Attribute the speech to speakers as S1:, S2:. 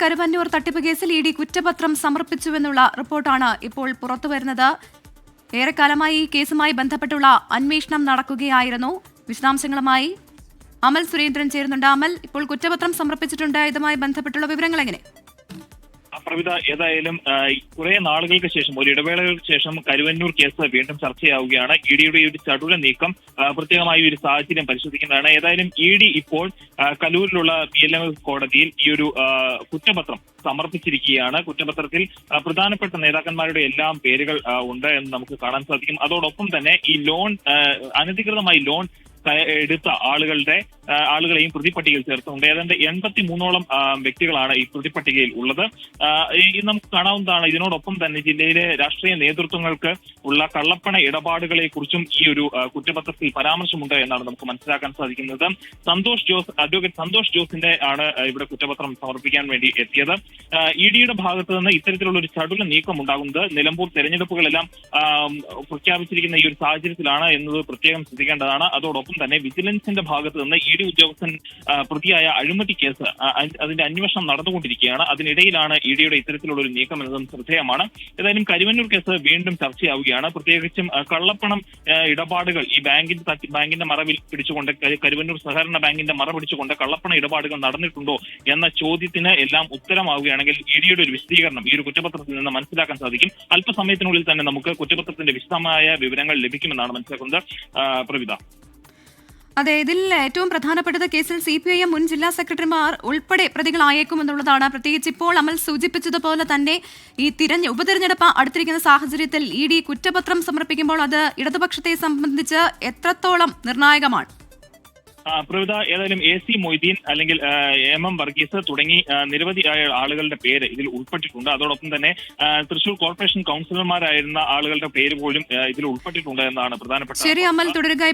S1: കരുവന്നൂർ തട്ടിപ്പ് കേസിൽ E D കുറ്റപത്രം സമർപ്പിച്ചുവെന്നുള്ള റിപ്പോർട്ടാണ് ഇപ്പോൾ പുറത്തുവരുന്നത്. ഏറെക്കാലമായി ഈ കേസുമായി ബന്ധപ്പെട്ടുള്ള അന്വേഷണം നടക്കുകയായിരുന്നു. വിശദാംശങ്ങളുമായി അമൽ സുരേന്ദ്രൻ ചേരുന്നുണ്ട്. അമൽ ഇപ്പോൾ കുറ്റപത്രം സമർപ്പിച്ചിട്ടുണ്ട്. ഇതുമായി ബന്ധപ്പെട്ടുള്ള വിവരങ്ങൾ എങ്ങനെ
S2: പ്രവിധ ഏതായാലും കുറെ നാളുകൾക്ക് ശേഷം ഒരു ഇടവേളകൾക്ക് ശേഷം കരുവന്നൂർ കേസ് വീണ്ടും ചർച്ചയാവുകയാണ്. ഇ ഡിയുടെ ഒരു ചടുല നീക്കം പ്രത്യേകമായി ഒരു സാഹചര്യം പരിശോധിക്കുന്നതാണ് ഏതായാലും ഇ ഡി ഇപ്പോൾ കലൂരിലുള്ള പി എൽ എം എസ് കോടതിയിൽ ഈ ഒരു കുറ്റപത്രം സമർപ്പിച്ചിരിക്കുകയാണ്. കുറ്റപത്രത്തിൽ പ്രധാനപ്പെട്ട നേതാക്കന്മാരുടെ എല്ലാം പേരുകൾ ഉണ്ട് എന്ന് നമുക്ക് കാണാൻ സാധിക്കും. അതോടൊപ്പം തന്നെ ഈ ലോൺ അനധികൃതമായി ലോൺ എടുത്ത ആളുകളുടെ ആളുകളെയും പ്രതിപട്ടികയിൽ ചേർത്തുണ്ട്. ഏതാണ്ട് എൺപത്തി മൂന്നോളം വ്യക്തികളാണ് ഈ പ്രതിപട്ടികയിൽ ഉള്ളത്. നമുക്ക് കാണാവുന്നതാണ് ഇതിനോടൊപ്പം തന്നെ ജില്ലയിലെ രാഷ്ട്രീയ നേതൃത്വങ്ങൾക്ക് ഉള്ള കള്ളപ്പണ ഇടപാടുകളെ കുറിച്ചും ഈ ഒരു കുറ്റപത്രത്തിൽ പരാമർശമുണ്ട് എന്നാണ് നമുക്ക് മനസ്സിലാക്കാൻ സാധിക്കുന്നത്. സന്തോഷ് ജോസ് അഡ്വക്കേറ്റ് സന്തോഷ് ജോസിന്റെ ആണ് ഇവിടെ കുറ്റപത്രം സമർപ്പിക്കാൻ വേണ്ടി എത്തിയത്. ഇ ഡിയുടെ ഭാഗത്ത് നിന്ന് ഇത്തരത്തിലുള്ള ഒരു ചടുല നീക്കം ഉണ്ടാകുന്നത് നിലമ്പൂർ തെരഞ്ഞെടുപ്പുകളെല്ലാം പ്രഖ്യാപിച്ചിരിക്കുന്ന ഈ ഒരു സാഹചര്യത്തിലാണ് എന്നത് പ്രത്യേകം ശ്രദ്ധിക്കേണ്ടതാണ്. അതോടൊപ്പം തന്നെ വിജിലൻസിന്റെ ഭാഗത്ത് നിന്ന് ഇ ഡി ഉദ്യോഗസ്ഥൻ പ്രതിയായ അഴിമതി കേസ് അതിന്റെ അന്വേഷണം നടന്നുകൊണ്ടിരിക്കുകയാണ്. അതിനിടയിലാണ് ഇഡിയുടെ ഡിയുടെ ഇത്തരത്തിലുള്ള ഒരു നീക്കം എന്നതും ശ്രദ്ധേയമാണ്. ഏതായാലും കരുവന്നൂർ കേസ് വീണ്ടും ചർച്ചയാവുകയാണ്. പ്രത്യേകിച്ചും കള്ളപ്പണം ഇടപാടുകൾ ഈ ബാങ്കിന്റെ ബാങ്കിന്റെ മറവിൽ പിടിച്ചുകൊണ്ട് കരു- കരുവന്നൂർ സഹകരണ ബാങ്കിന്റെ മറ പിടിച്ചുകൊണ്ട് കള്ളപ്പണ ഇടപാടുകൾ നടന്നിട്ടുണ്ടോ എന്ന ചോദ്യത്തിന് എല്ലാം ഉത്തരമാവുകയാണെങ്കിൽ ഇ ഡിയുടെ ഒരു വിശദീകരണം ഈ ഒരു കുറ്റപത്രത്തിൽ നിന്ന് മനസ്സിലാക്കാൻ സാധിക്കും. അല്പസമയത്തിനുള്ളിൽ തന്നെ നമുക്ക് കുറ്റപത്രത്തിന്റെ വിശദമായ വിവരങ്ങൾ ലഭിക്കുമെന്നാണ് മനസ്സിലാക്കുന്നത്. പ്രവിത.
S1: അതെ ഇതിൽ ഏറ്റവും പ്രധാനപ്പെട്ടത് കേസിൽ സി പി ഐ എം മുൻ ജില്ലാ സെക്രട്ടറിമാർ ഉൾപ്പെടെ പ്രതികളായേക്കുമെന്നുള്ളതാണ്. പ്രത്യേകിച്ച് ഇപ്പോൾ അമൽ സൂചിപ്പിച്ചതുപോലെ തന്നെ ഈ തിരഞ്ഞെ ഉപതെരഞ്ഞെടുപ്പ് അടുത്തിരിക്കുന്ന സാഹചര്യത്തിൽ ഇ ഡി കുറ്റപത്രം സമർപ്പിക്കുമ്പോൾ അത് ഇടതുപക്ഷത്തെ സംബന്ധിച്ച് എത്രത്തോളം നിർണായകമാണ്?
S2: പ്രവിത ഏതായാലും എ സി മൊയ്തീൻ അല്ലെങ്കിൽ എം എം വർഗീസ് തുടങ്ങി നിരവധി ആളുകളുടെ പേര് ഇതിൽ ഉൾപ്പെട്ടിട്ടുണ്ട്. അതോടൊപ്പം തന്നെ തൃശൂർ കോർപ്പറേഷൻ കൗൺസിലർമാരായിരുന്ന ആളുകളുടെ പേര് പോലും ഇതിൽ ഉൾപ്പെട്ടിട്ടുണ്ട് എന്നാണ് പ്രധാനപ്പെട്ട
S1: ശരി അമൽ തുടരുക.